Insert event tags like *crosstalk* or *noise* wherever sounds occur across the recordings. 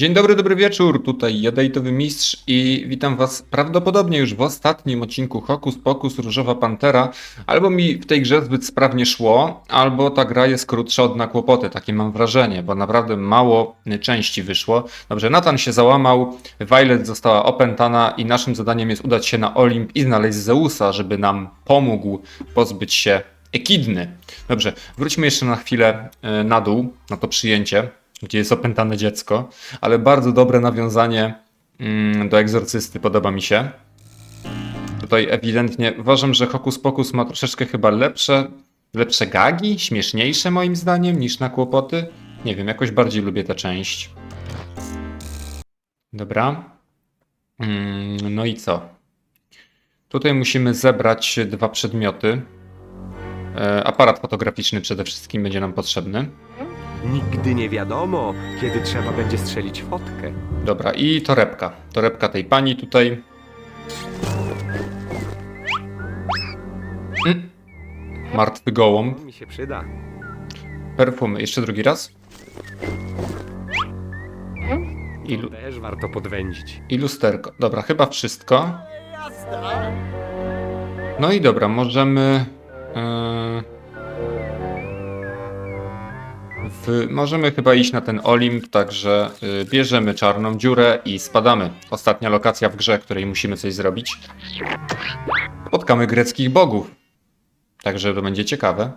Dzień dobry, dobry wieczór, tutaj Jadejtowy Mistrz i witam was prawdopodobnie już w ostatnim odcinku Hokus Pokus Różowa Pantera. Albo mi w tej grze zbyt sprawnie szło, albo ta gra jest krótsza od na kłopoty, takie mam wrażenie, bo naprawdę mało części wyszło. Dobrze, Nathan się załamał, Violet została opętana i naszym zadaniem jest udać się na Olimp i znaleźć Zeusa, żeby nam pomógł pozbyć się Ekidny. Dobrze, wróćmy jeszcze na chwilę e, na dół, na to przyjęcie, gdzie jest opętane dziecko, ale bardzo dobre nawiązanie mm, do egzorcysty, podoba mi się. Tutaj ewidentnie uważam, że Hokus Pokus ma troszeczkę chyba lepsze, lepsze gagi, śmieszniejsze moim zdaniem niż na kłopoty. Nie wiem, jakoś bardziej lubię tę część. Dobra. Mm, no i co? Tutaj musimy zebrać dwa przedmioty. E, Aparat fotograficzny przede wszystkim będzie nam potrzebny. Nigdy nie wiadomo, kiedy trzeba będzie strzelić fotkę. Dobra, i torebka. Torebka tej pani tutaj. Mm. Martwy gołąb. Mi się przyda. Perfumy. Jeszcze drugi raz. I, lu- Też warto podwędzić. I lusterko. Dobra, chyba wszystko. No i dobra, możemy. Yy, możemy chyba iść na ten Olimp, także yy, bierzemy czarną dziurę i spadamy. Ostatnia lokacja w grze, której musimy coś zrobić. Spotkamy greckich bogów. Także to będzie ciekawe.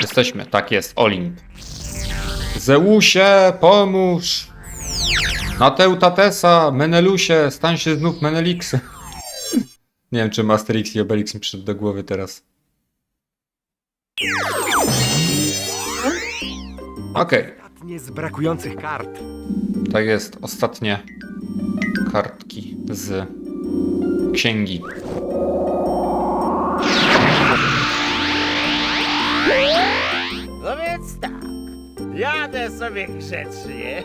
Jesteśmy, tak jest, Olimp. Zeusie, pomóż! Nateu Tatesa, Menelusie, stań się znów Meneliksem. *laughs* Nie wiem, czy Masterix i Obelix mi przyszedł do głowy teraz. Okej, Ostatnie z brakujących kart. tak jest. Ostatnie kartki z księgi. No więc tak, jadę sobie grzecznie,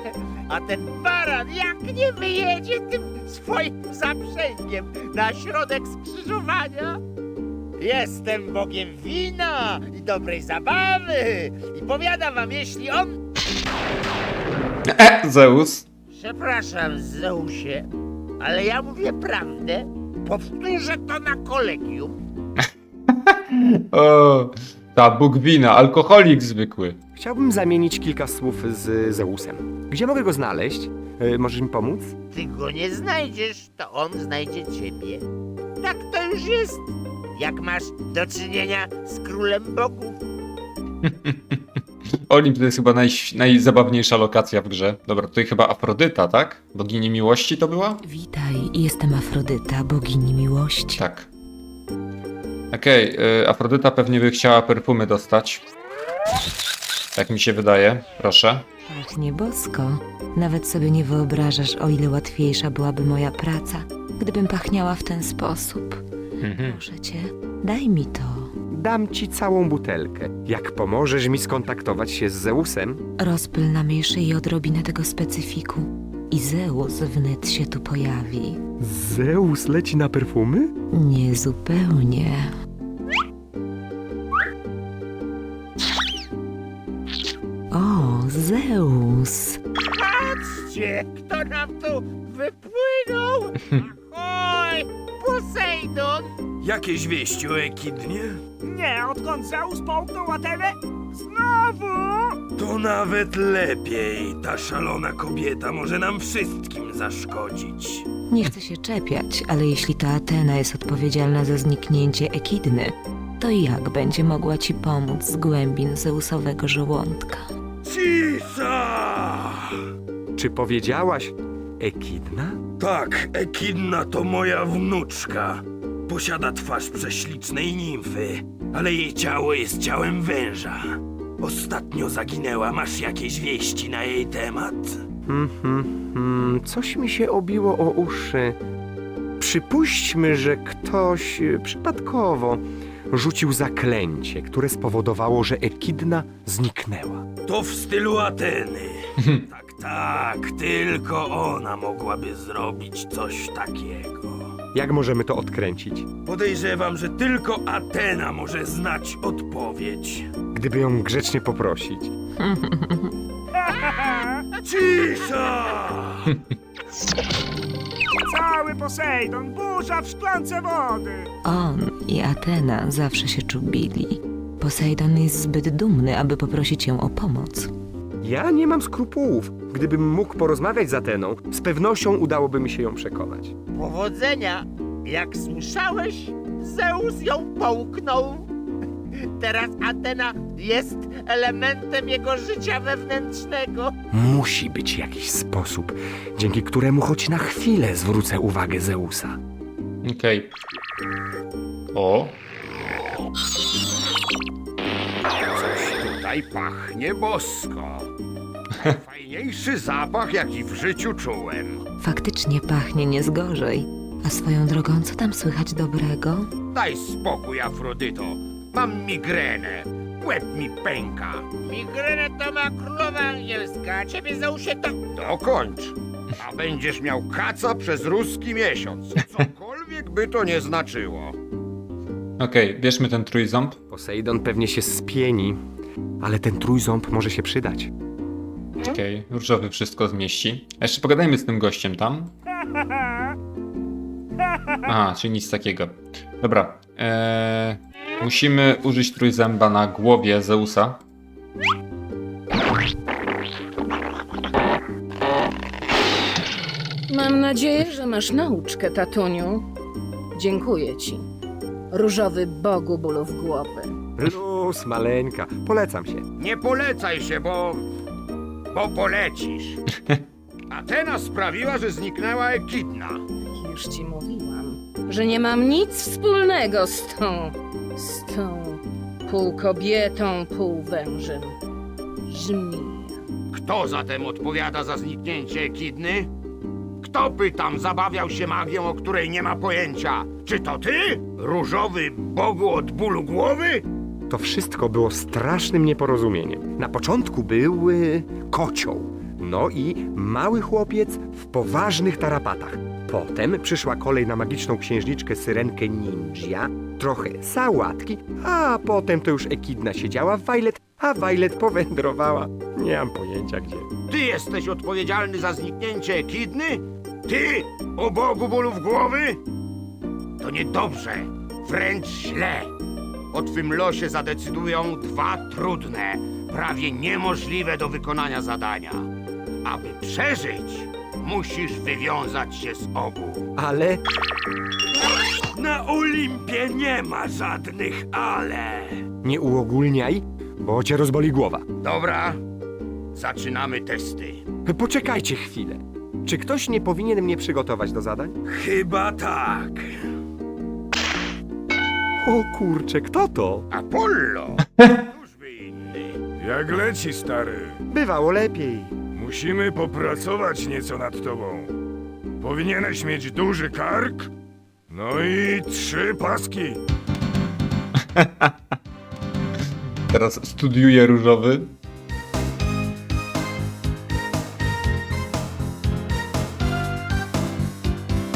a ten baran jak nie wyjedzie tym swoim zaprzęgiem na środek skrzyżowania? Jestem bogiem wina i dobrej zabawy i powiadam wam, jeśli on... E, Zeus. Przepraszam, Zeusie, ale ja mówię prawdę. Powtórzę to na kolegium. *laughs* O, ta Bóg wina, alkoholik zwykły. Chciałbym zamienić kilka słów z Zeusem. Gdzie mogę go znaleźć? E, możesz mi pomóc? Ty go nie znajdziesz, to on znajdzie ciebie. Tak to już jest. Jak masz do czynienia z królem bogów. *laughs* Olimp to jest chyba naj, najzabawniejsza lokacja w grze. Dobra, tutaj chyba Afrodyta, tak? Bogini miłości to była? Witaj, jestem Afrodyta, bogini miłości. Tak. Okej, y, Afrodyta pewnie by chciała perfumy dostać. Tak mi się wydaje. Proszę. Pachnie bosko. Nawet sobie nie wyobrażasz, o ile łatwiejsza byłaby moja praca, gdybym pachniała w ten sposób. Mhm. Proszę cię, daj mi to. Dam ci całą butelkę. Jak pomożesz mi skontaktować się z Zeusem? Rozpyl na mej szyi odrobinę tego specyfiku. I Zeus wnet się tu pojawi. Zeus leci na perfumy? Nie zupełnie. O, Zeus! Patrzcie, kto nam tu wypłynął. *laughs* Posejdon. Jakieś wieści o Ekidnie? Nie, odkąd Zeus połknął Atenę? Znowu? To nawet lepiej. Ta szalona kobieta może nam wszystkim zaszkodzić. Nie chcę się czepiać, ale jeśli to Atena jest odpowiedzialna za zniknięcie Ekidny, to jak będzie mogła ci pomóc z głębin Zeusowego żołądka? Cisza! Czy powiedziałaś Ekidna? Tak, Ekidna to moja wnuczka. Posiada twarz prześlicznej nimfy, ale jej ciało jest ciałem węża. Ostatnio zaginęła. Masz jakieś wieści na jej temat? Mhm, hmm, coś mi się obiło o uszy. Przypuśćmy, że ktoś e, przypadkowo rzucił zaklęcie, które spowodowało, że Ekidna zniknęła. To w stylu Ateny. *laughs* tak, tak, tylko ona mogłaby zrobić coś takiego. Jak możemy to odkręcić? Podejrzewam, że tylko Atena może znać odpowiedź. Gdyby ją grzecznie poprosić. *laughs* Cisza! *laughs* Cały Posejdon, burza w szklance wody. On i Atena zawsze się czubili. Posejdon jest zbyt dumny, aby poprosić ją o pomoc. Ja nie mam skrupułów. Gdybym mógł porozmawiać z Ateną, z pewnością udałoby mi się ją przekonać. Powodzenia! Jak słyszałeś, Zeus ją połknął. *laughs* Teraz Atena jest elementem jego życia wewnętrznego. Musi być jakiś sposób, dzięki któremu choć na chwilę zwrócę uwagę Zeusa. Okej. O, Tutaj pachnie bosko. Fajniejszy zapach, jaki w życiu czułem. Faktycznie pachnie nie zgorzej. A swoją drogą, co tam słychać dobrego? Daj spokój, Afrodyto. Mam migrenę. Łeb mi pęka. Migrenę to ma królowa angielska, a ciebie Zeusie to... Dokończ. A będziesz miał kaca przez ruski miesiąc. Cokolwiek by to nie znaczyło. okej, bierzmy ten trójząb. Posejdon pewnie się spieni, ale ten trójząb może się przydać. Okej, różowy wszystko zmieści. A jeszcze pogadajmy z tym gościem tam. Aha, czyli nic takiego. Dobra. Eee, musimy użyć trójzęba na głowie Zeusa. Mam nadzieję, że masz nauczkę, tatuniu. Dziękuję ci. Różowy bogu bólów głowy. Luz, maleńka, polecam się. Nie polecaj się, bo... bo polecisz. Atena sprawiła, że zniknęła Ekidna. Już ci mówiłam, że nie mam nic wspólnego z tą. z tą pół kobietą, pół wężem. Żmija. Kto zatem odpowiada za zniknięcie Ekidny? Kto pytam zabawiał się magią, o której nie ma pojęcia? Czy to ty? Różowy bogu od bólu głowy? To wszystko było strasznym nieporozumieniem. Na początku był y, kocioł, no i mały chłopiec w poważnych tarapatach. Potem przyszła kolej na magiczną księżniczkę Syrenkę Ninja, trochę sałatki, a potem to już Ekidna siedziała w Violet, a Violet powędrowała. Nie mam pojęcia gdzie. Ty jesteś odpowiedzialny za zniknięcie Ekidny? Ty, o bogu bólów głowy? To niedobrze, wręcz źle. O twym losie zadecydują dwa trudne, prawie niemożliwe do wykonania zadania. Aby przeżyć, musisz wywiązać się z obu. Ale Na Olimpie nie ma żadnych ale. nie uogólniaj, bo cię rozboli głowa. Dobra, zaczynamy testy. Poczekajcie chwilę. Czy ktoś nie powinien mnie przygotować do zadań? Chyba tak. O kurczę, kto to? Apollo! Jak leci, stary? Bywało lepiej. Musimy popracować nieco nad tobą. Powinieneś mieć duży kark, no i trzy paski. *laughs* Teraz studiuje różowy.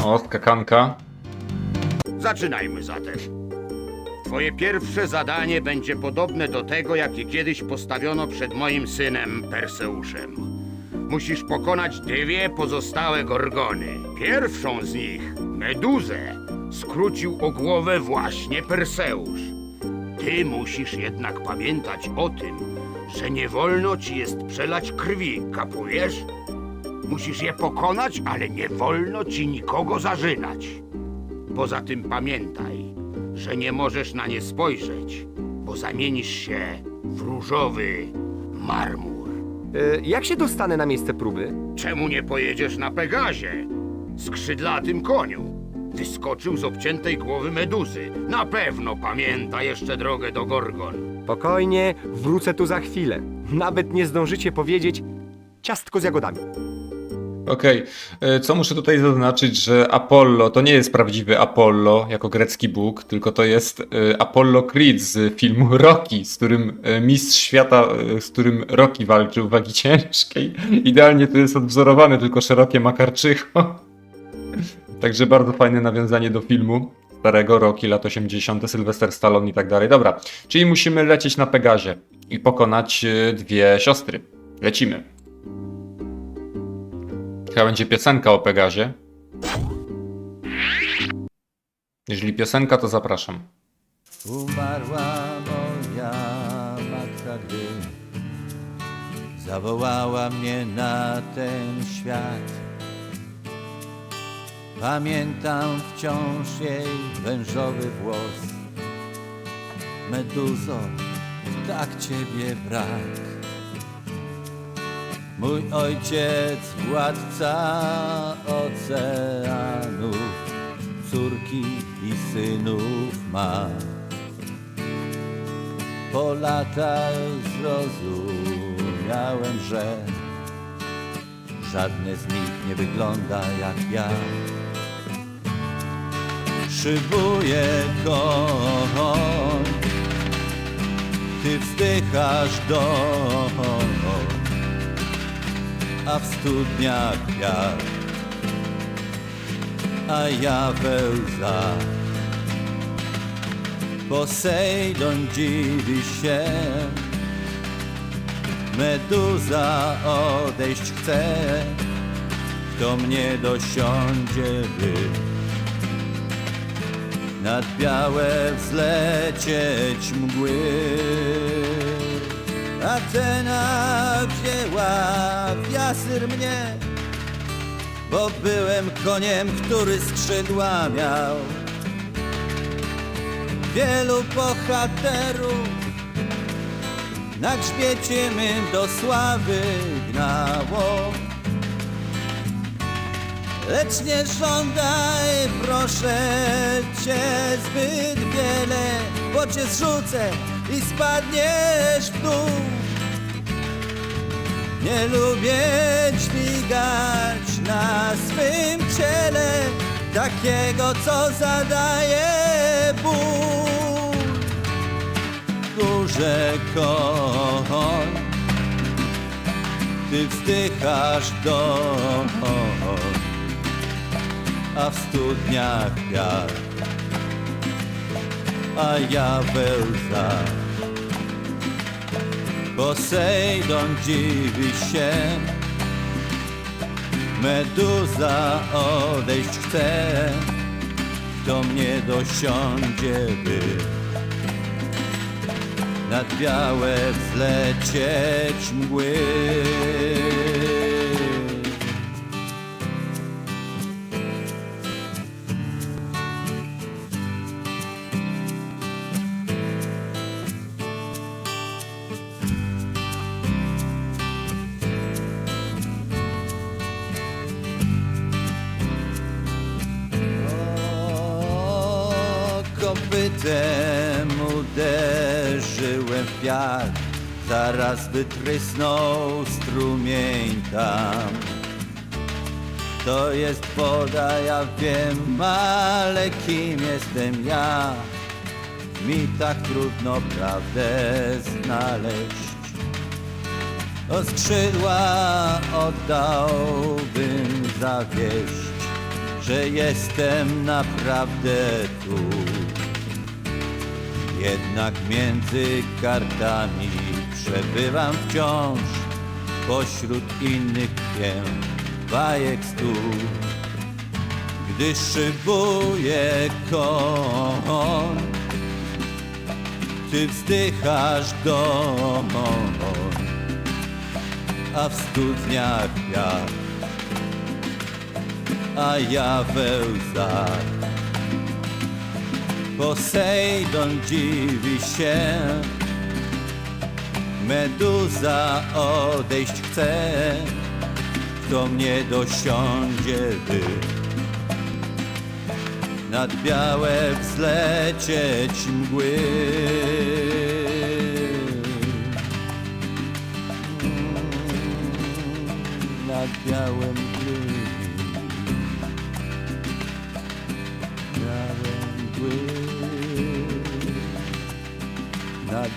O, skakanka. Zaczynajmy zatem. Twoje pierwsze zadanie będzie podobne do tego, jakie kiedyś postawiono przed moim synem Perseuszem. Musisz pokonać dwie pozostałe gorgony. Pierwszą z nich, Meduzę, skrócił o głowę właśnie Perseusz. Ty musisz jednak pamiętać o tym, że nie wolno ci jest przelać krwi, kapujesz? Musisz je pokonać, ale nie wolno ci nikogo zażynać. Poza tym pamiętaj, że nie możesz na nie spojrzeć, bo zamienisz się w różowy marmur. E, jak się dostanę na miejsce próby? Czemu nie pojedziesz na Pegazie? Skrzydlatym koniu. Wyskoczył z obciętej głowy meduzy. Na pewno pamięta jeszcze drogę do Gorgon. Spokojnie, wrócę tu za chwilę. Nawet nie zdążycie powiedzieć ciastko z jagodami. Okej, e, co muszę tutaj zaznaczyć, że Apollo to nie jest prawdziwy Apollo jako grecki bóg, tylko to jest e, Apollo Creed z filmu Rocky, z którym e, mistrz świata, z którym Rocky walczył wagi ciężkiej. Idealnie to jest odwzorowany, tylko szerokie makarczycho. *laughs* Także bardzo fajne nawiązanie do filmu starego, Rocky, lat 80., Sylvester Stallone i tak dalej. Dobra, czyli musimy lecieć na Pegazie i pokonać dwie siostry. Lecimy. Chyba będzie piosenka o Pegazie. Jeżeli piosenka, to zapraszam. Umarła moja matka, gdy zawołała mnie na ten świat. Pamiętam wciąż jej wężowy włos. Meduzo, tak ciebie brak. Mój ojciec, władca oceanu, córki i synów ma. Po latach zrozumiałem, że żadne z nich nie wygląda jak ja. Szybuje koń, ty wzdychasz doń, a w studniach wiatr, a ja we łzach. Posejdon dziwi się, Meduza odejść chce, kto mnie dosiądzie, by nad białe wzlecieć mgły. Atena wzięła w jasyr mnie, bo byłem koniem, który skrzydła miał. Wielu bohaterów na grzbiecie mym do sławy gnało. Lecz nie żądaj, proszę cię, zbyt wiele, bo cię zrzucę i spadniesz w dół. Nie lubię dźwigać na swym ciele takiego, co zadaje ból. Górze koń, ty wzdychasz doń, a w studniach wiatr, a ja we łzach. Posejdon dziwi się, Meduza odejść chce, kto mnie dosiądzie, by nad białe wzlecieć mgły. Uderzyłem w piach, zaraz wytrysnął strumień tam. To jest woda, ja wiem, ale kim jestem ja? Mi tak trudno prawdę znaleźć. O skrzydła oddałbym za wieść, że jestem naprawdę tu. Jednak między kartami przebywam wciąż, pośród innych tkwię bajek stu. Gdy szybuje koń, ty wzdychasz doń, a w studniach wiatr, a ja we łzach. Posejdon dziwi się, Meduza odejść chce, kto mnie dosiądzie, by nad białe wzlecieć mgły. nad białe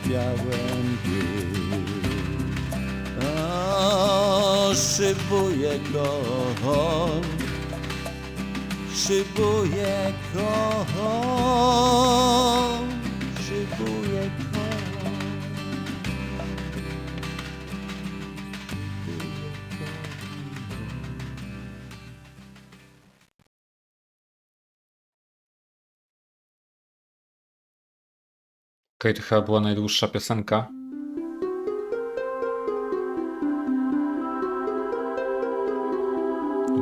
Białe mgły. O, szybuje koń. Okej, to chyba była najdłuższa piosenka.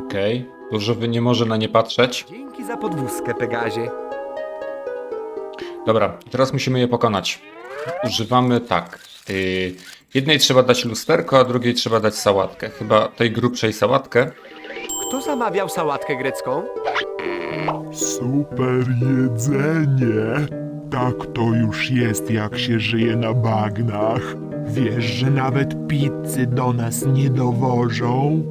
Okej, różowy nie może na nie patrzeć. Dzięki za podwózkę, Pegazie. Dobra, teraz musimy je pokonać. Używamy tak. Yy, jednej trzeba dać lusterko, a drugiej trzeba dać sałatkę. Chyba tej grubszej sałatkę. Kto zamawiał sałatkę grecką? Super jedzenie. Tak to już jest, jak się żyje na bagnach. Wiesz, że nawet pizzy do nas nie dowożą?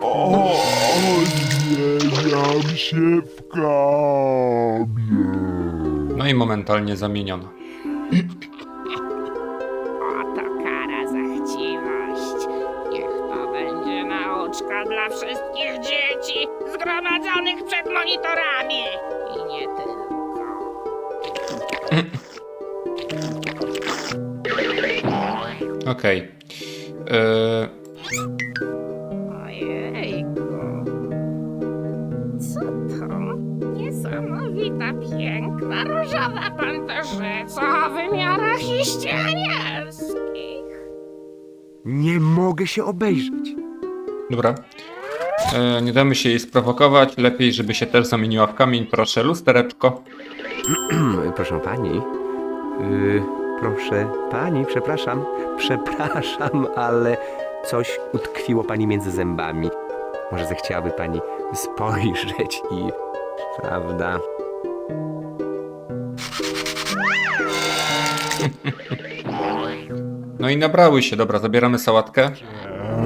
*laughs* o, zmieniam się w kamień. No i momentalnie zamieniono. Przed monitorami. I nie tylko. Okej. Yy, Ojejku. Co to? Niesamowita, piękna, różowa panterzyca o wymiarach iście anielskich. Nie mogę się obejrzeć. dobra. Yy, nie damy się jej sprowokować. Lepiej, żeby się też zamieniła w kamień. Proszę, lustereczko. *clears throat* proszę pani. Yy, proszę pani, przepraszam. *laughs* Przepraszam, ale coś utkwiło pani między zębami. Może zechciałaby pani spojrzeć i. Prawda? No i nabrały się. Dobra, zabieramy sałatkę.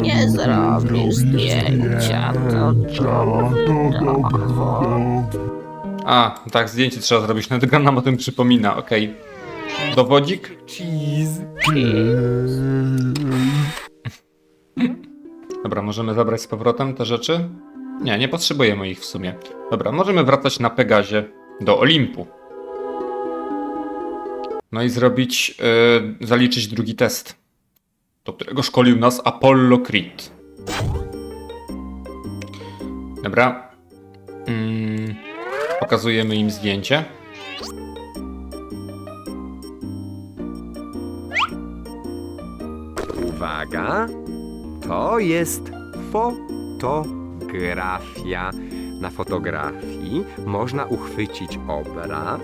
Nie zrobisz zdjęcia, to A, tak, zdjęcie trzeba zrobić. Nawet gra nam o tym przypomina. Okej. Dowodzik? Cheese. Dobra, możemy zabrać z powrotem te rzeczy? Nie, nie potrzebujemy ich w sumie. Dobra, możemy wracać na Pegazie do Olimpu. No i zrobić, yy, zaliczyć drugi test, do którego szkolił nas Apollo Creed. Dobra. Mm, pokazujemy im zdjęcie. Uwaga, to jest fotografia. Na fotografii można uchwycić obraz,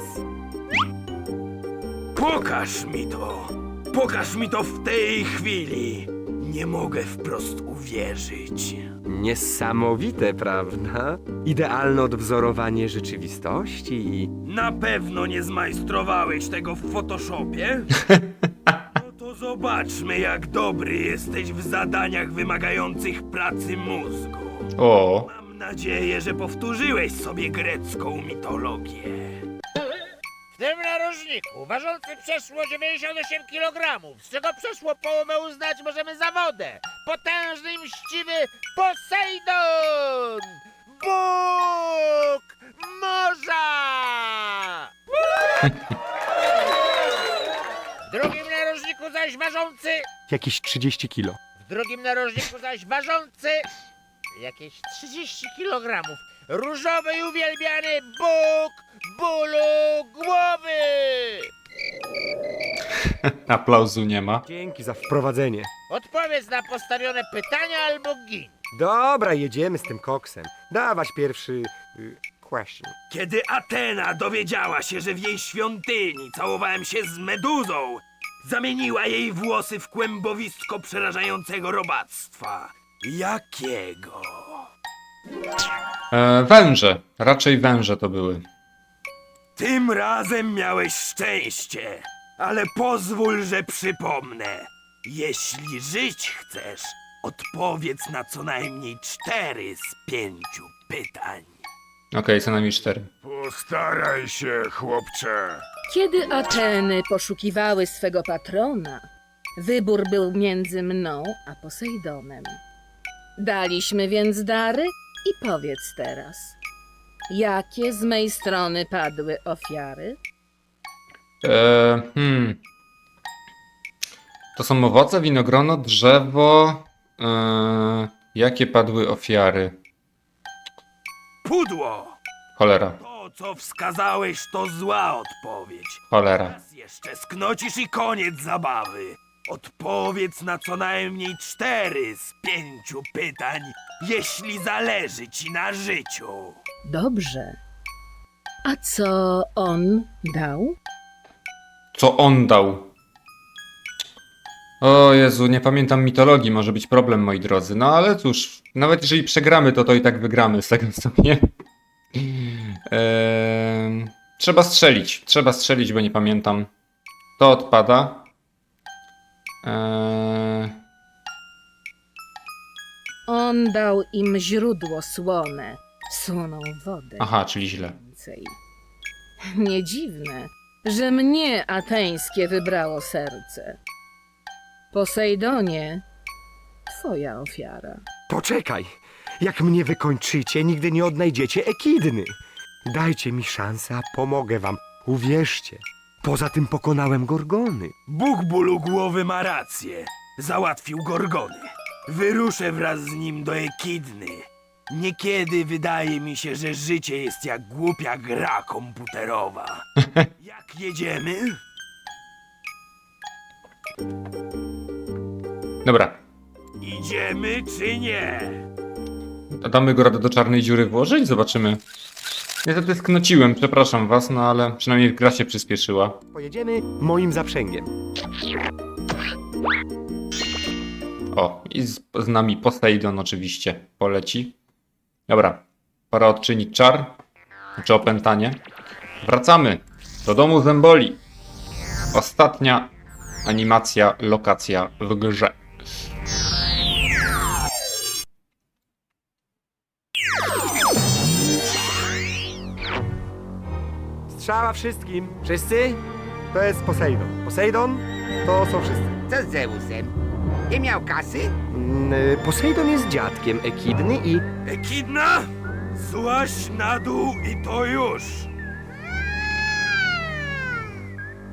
Pokaż mi to! Pokaż mi to w tej chwili! Nie mogę wprost uwierzyć. Niesamowite, prawda? Idealne odwzorowanie rzeczywistości i Na pewno nie zmajstrowałeś tego w Photoshopie? *laughs* No to zobaczmy, jak dobry jesteś w zadaniach wymagających pracy mózgu. O, Mam nadzieję, że powtórzyłeś sobie grecką mitologię. W tym narożniku, ważący przeszło 98 kg, z czego przeszło połowę uznać możemy za wodę. Potężny i mściwy Posejdon! Bóg morza! W drugim narożniku zaś ważący jakieś 30 kilo. W drugim narożniku zaś ważący jakieś 30 kg. Różowy i uwielbiany Bóg bólu głowy! *laughs* aplauzu nie ma. Dzięki za wprowadzenie. Odpowiedz na postawione pytania albo gin. Dobra, jedziemy z tym koksem. Dawać pierwszy y, question. Kiedy Atena dowiedziała się, że w jej świątyni całowałem się z meduzą, zamieniła jej włosy w kłębowisko przerażającego robactwa. Jakiego? E, węże, raczej węże to były. Tym razem miałeś szczęście, ale pozwól, że przypomnę. Jeśli żyć chcesz, odpowiedz na co najmniej cztery z pięciu pytań. Okej, co najmniej cztery. Postaraj się, chłopcze. Kiedy Ateny poszukiwały swego patrona, wybór był między mną a Posejdonem. Daliśmy więc dary i powiedz teraz, jakie z mej strony padły ofiary? E, hmm. To są owoce, winogrono, drzewo. E, jakie padły ofiary? Pudło! Cholera, To, co wskazałeś, to zła odpowiedź. cholera. Raz jeszcze sknocisz i koniec zabawy. Odpowiedz na co najmniej cztery z pięciu pytań, jeśli zależy ci na życiu. Dobrze. A co on dał? Co on dał? O Jezu, nie pamiętam mitologii, może być problem, moi drodzy. No ale cóż, nawet jeżeli przegramy, to to i tak wygramy z tego co. Eee, trzeba strzelić, trzeba strzelić, bo nie pamiętam. To odpada. Eee, On dał im źródło słone, słoną wodę. aha, czyli źle. Więcej. Nie dziwne, że mnie ateńskie wybrało serce. Posejdonie, twoja ofiara. Poczekaj! Jak mnie wykończycie, nigdy nie odnajdziecie Ekidny. Dajcie mi szansę, a pomogę wam. Uwierzcie. Poza tym pokonałem Gorgony. Bóg bólu głowy ma rację. Załatwił Gorgony. Wyruszę wraz z nim do Ekidny. Niekiedy wydaje mi się, że życie jest jak głupia gra komputerowa. *laughs* Jak jedziemy? Dobra, Idziemy czy nie? a damy go radę do czarnej dziury włożyć? Zobaczymy. Niestety sknociłem, przepraszam was, no ale przynajmniej gra się przyspieszyła. Pojedziemy moim zaprzęgiem. O, i z, z nami Poseidon oczywiście poleci. Dobra, pora odczynić czar, znaczy opętanie. Wracamy do domu Zemboli. Ostatnia animacja, lokacja w grze. Strzała wszystkim. Wszyscy? To jest Posejdon. Posejdon to są wszyscy. Co z Zeusem? Nie miał kasy? Mm, y, Posejdon jest dziadkiem Ekidny i Ekidna? Złaś na dół i to już.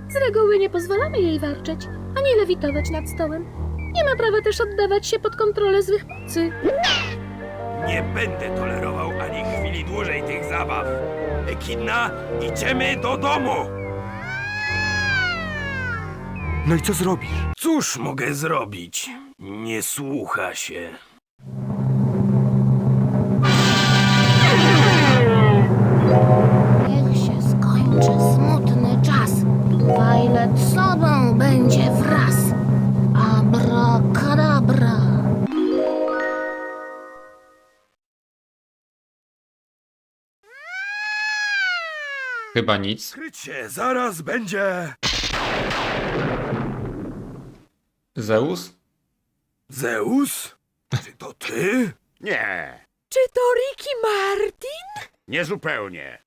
Z reguły nie pozwalamy jej warczeć, ani lewitować nad stołem. Nie ma prawa też oddawać się pod kontrolę złych mocy. Nie będę tolerował ani chwili dłużej tych zabaw. Ekidna, idziemy do domu. No i co zrobisz? Cóż mogę zrobić? Nie słucha się. Niech się skończy smutny czas. Violet sobą będzie wraz. Abracadabra. Chyba nic. Krycie, zaraz będzie. Zeus? Zeus? Czy to ty? Nie, Czy to Ricky Martin? niezupełnie.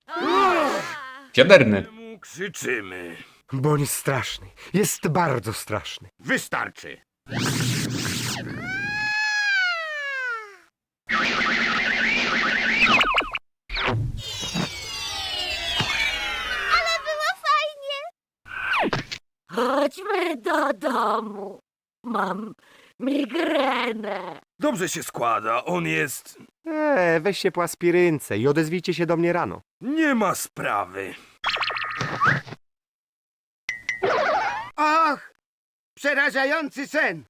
Wiaderny. Czemu krzyczymy? Bo on jest straszny. Jest bardzo straszny. Wystarczy. Chodźmy do domu. Mam migrenę. Dobrze się składa, on jest... Eee, weź się po aspirynce i odezwijcie się do mnie rano. Nie ma sprawy. Och! Przerażający sen!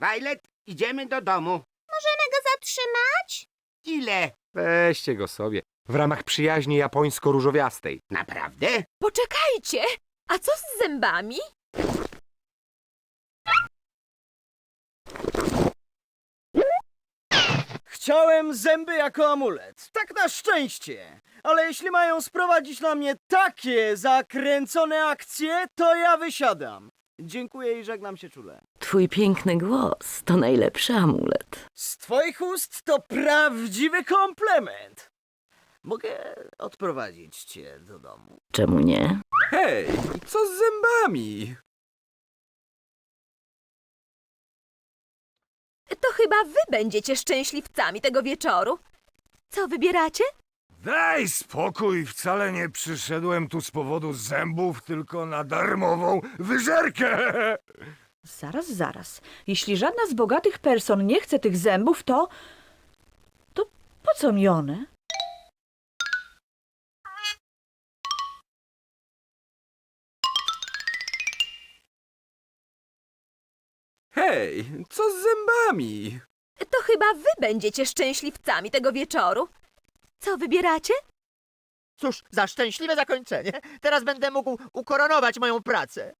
Violet, idziemy do domu. Możemy go zatrzymać? Ile? Weźcie go sobie. W ramach przyjaźni japońsko-różowiastej. Naprawdę? Poczekajcie! A co z zębami? Chciałem zęby jako amulet. Tak na szczęście. Ale jeśli mają sprowadzić na mnie takie zakręcone akcje, to ja wysiadam. Dziękuję i żegnam się czule. Twój piękny głos to najlepszy amulet. Z twoich ust to prawdziwy komplement. Mogę odprowadzić cię do domu. Czemu nie? Hej, co z zębami? To chyba wy będziecie szczęśliwcami tego wieczoru. Co wybieracie? Daj spokój, wcale nie przyszedłem tu z powodu zębów, tylko na darmową wyżerkę. Zaraz, zaraz. Jeśli żadna z bogatych person nie chce tych zębów, to. to po co mi one? Hej, co z zębami? To chyba wy będziecie szczęśliwcami tego wieczoru. Co wybieracie? Cóż, za szczęśliwe zakończenie. Teraz będę mógł ukoronować moją pracę.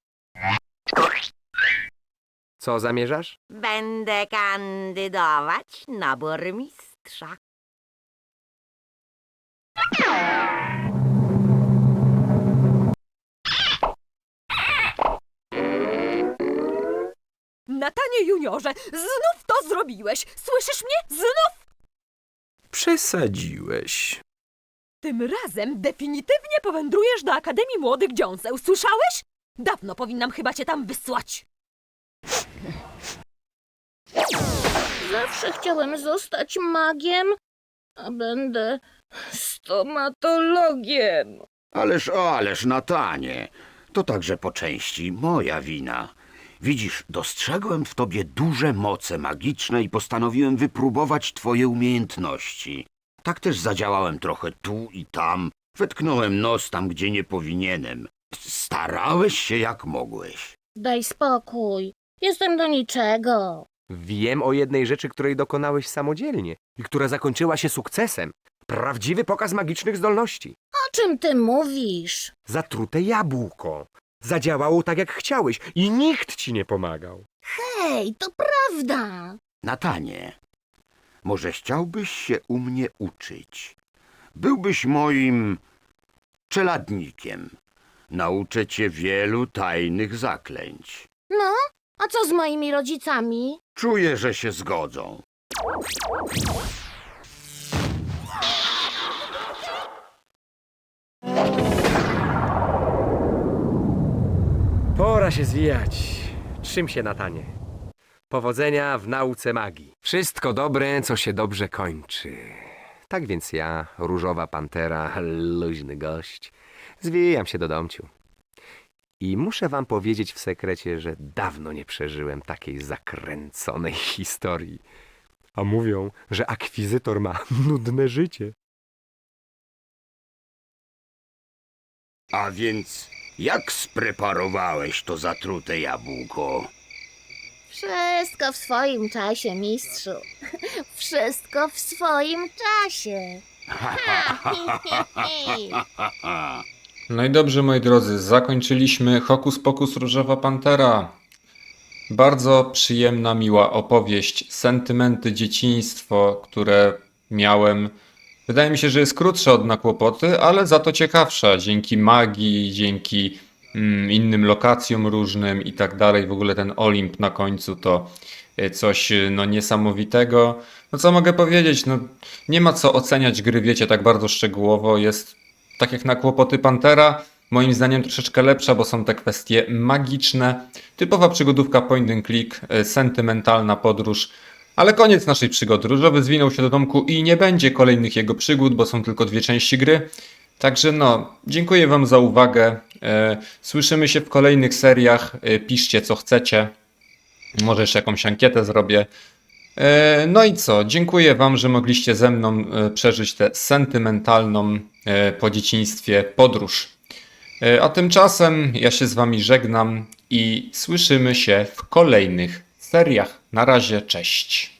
Co zamierzasz? Będę kandydować na burmistrza. Natanie juniorze, znów to zrobiłeś! Słyszysz mnie? Znów! Przesadziłeś. Tym razem definitywnie powędrujesz do Akademii Młodych Dziąseł, słyszałeś? Dawno powinnam chyba cię tam wysłać. Zawsze chciałem zostać magiem, a będę stomatologiem. Ależ, ależ, Natanie, to także po części moja wina. Widzisz, dostrzegłem w tobie duże moce magiczne i postanowiłem wypróbować twoje umiejętności. Tak też zadziałałem trochę tu i tam, wetknąłem nos tam, gdzie nie powinienem. Starałeś się jak mogłeś. Daj spokój. Jestem do niczego. Wiem o jednej rzeczy, której dokonałeś samodzielnie i która zakończyła się sukcesem. Prawdziwy pokaz magicznych zdolności. O czym ty mówisz? Zatrute jabłko. Zadziałało tak, jak chciałeś i nikt ci nie pomagał. Hej, to prawda. Natanie, może chciałbyś się u mnie uczyć? Byłbyś moim czeladnikiem. Nauczę cię wielu tajnych zaklęć. No, a co z moimi rodzicami? Czuję, że się zgodzą. Pora się zwijać. Czym się, Natanie? Powodzenia w nauce magii. Wszystko dobre, co się dobrze kończy. Tak więc ja, różowa pantera, luźny gość, zwijam się do domciu. I muszę wam powiedzieć w sekrecie, że dawno nie przeżyłem takiej zakręconej historii. A mówią, że akwizytor ma *laughs* nudne życie. A więc jak spreparowałeś to zatrute jabłko? Wszystko w swoim czasie, mistrzu. *laughs* Wszystko w swoim czasie. No i dobrze, moi drodzy, zakończyliśmy Hokus Pokus Różowa Pantera. Bardzo przyjemna, miła opowieść, sentymenty, dzieciństwo, które miałem. Wydaje mi się, że jest krótsza od na kłopoty, ale za to ciekawsza. Dzięki magii, dzięki mm, innym lokacjom różnym i tak dalej. W ogóle ten Olimp na końcu to y, coś y, no, niesamowitego. No co mogę powiedzieć? No, nie ma co oceniać gry, wiecie, tak bardzo szczegółowo. Jest tak jak na kłopoty Pantera, moim zdaniem troszeczkę lepsza, bo są te kwestie magiczne. Typowa przygodówka point and click, y, sentymentalna podróż. Ale koniec naszej przygody. Różowy zwinął się do domku i nie będzie kolejnych jego przygód, bo są tylko dwie części gry. Także no, dziękuję Wam za uwagę. E, Słyszymy się w kolejnych seriach. E, Piszcie co chcecie. Może jeszcze jakąś ankietę zrobię. E, No i co? Dziękuję Wam, że mogliście ze mną przeżyć tę sentymentalną po dzieciństwie podróż. A tymczasem ja się z Wami żegnam i słyszymy się w kolejnych Na razie, cześć.